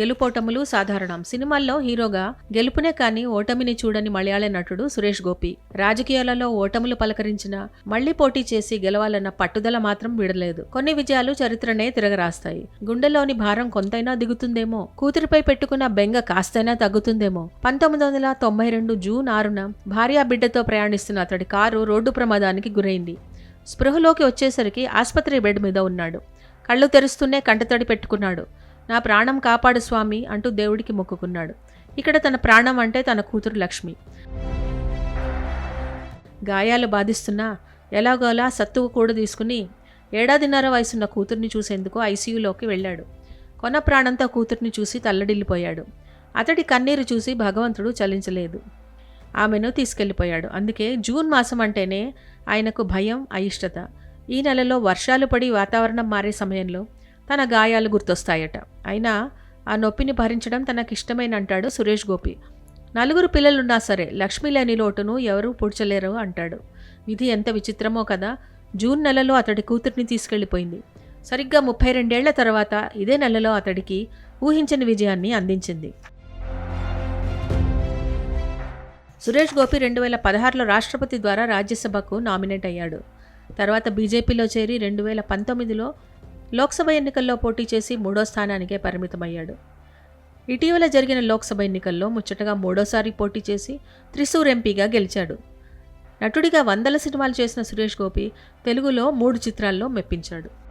గెలుపోటములు సాధారణం. సినిమాల్లో హీరోగా గెలుపునే కానీ ఓటమిని చూడని మలయాళ నటుడు సురేష్ గోపి రాజకీయాలలో ఓటములు పలకరించిన మళ్ళీ పోటీ చేసి గెలవాలన్న పట్టుదల మాత్రం విడలేదు. కొన్ని విజయాలు చరిత్రనే తిరగరాస్తాయి. గుండెలోని భారం కొంతైనా దిగుతుందేమో? కూతురిపై పెట్టుకున్న బెంగ కాస్తైనా తగ్గుతుందేమో? పంతొమ్మిది వందల తొంభై రెండు జూన్ ఆరున భార్యా బిడ్డతో ప్రయాణిస్తున్న అతడి కారు రోడ్డు ప్రమాదానికి గురైంది. స్పృహలోకి వచ్చేసరికి ఆసుపత్రి బెడ్ మీద ఉన్నాడు. కళ్ళు తెరుస్తూనే కంటతడి పెట్టుకున్నాడు. నా ప్రాణం కాపాడు స్వామి అంటూ దేవుడికి మొక్కుకున్నాడు. ఇక్కడ తన ప్రాణం అంటే తన కూతురు లక్ష్మి. గాయాలు బాధిస్తున్నా ఎలాగోలా సత్తువు కూడా తీసుకుని ఏడాదిన్నర వయసున్న కూతుర్ని చూసేందుకు ఐసీయూలోకి వెళ్ళాడు. కొన ప్రాణంతో కూతుర్ని చూసి తల్లడిల్లిపోయాడు. అతడి కన్నీరు చూసి భగవంతుడు చలించలేదు. ఆమెను తీసుకెళ్ళిపోయాడు అందుకే జూన్ మాసం అంటేనే ఆయనకు భయం అయిష్టత. ఈ నెలలో వర్షాలు పడి వాతావరణం మారే సమయంలో తన గాయాలు గుర్తొస్తాయట. అయినా ఆ నొప్పిని భరించడం తనకిష్టమైన అంటాడు సురేష్ గోపి. నలుగురు పిల్లలున్నా సరే లక్ష్మి లేని లోటును ఎవరూ పూడ్చలేరు అంటాడు. విధి ఎంత విచిత్రమో కదా! జూన్ నెలలో అతడి కూతుర్ని తీసుకెళ్ళిపోయింది సరిగ్గా ముప్పై రెండేళ్ళ తర్వాత ఇదే నెలలో అతడికి ఊహించని విజయాన్ని అందించింది. సురేష్ గోపి రెండు వేల పదహారులో రాష్ట్రపతి ద్వారా రాజ్యసభకు నామినేట్ అయ్యాడు. తర్వాత బీజేపీలో చేరి రెండు వేల పంతొమ్మిదిలో లోక్సభ ఎన్నికల్లో పోటీ చేసి మూడో స్థానానికే పరిమితమయ్యాడు. ఇటీవల జరిగిన లోక్సభ ఎన్నికల్లో ముచ్చటగా మూడోసారి పోటీ చేసి త్రిశూర్ ఎంపీగా గెలిచాడు. నటుడిగా వందల సినిమాలు చేసిన సురేష్ గోపి తెలుగులో మూడు చిత్రాల్లో మెప్పించాడు.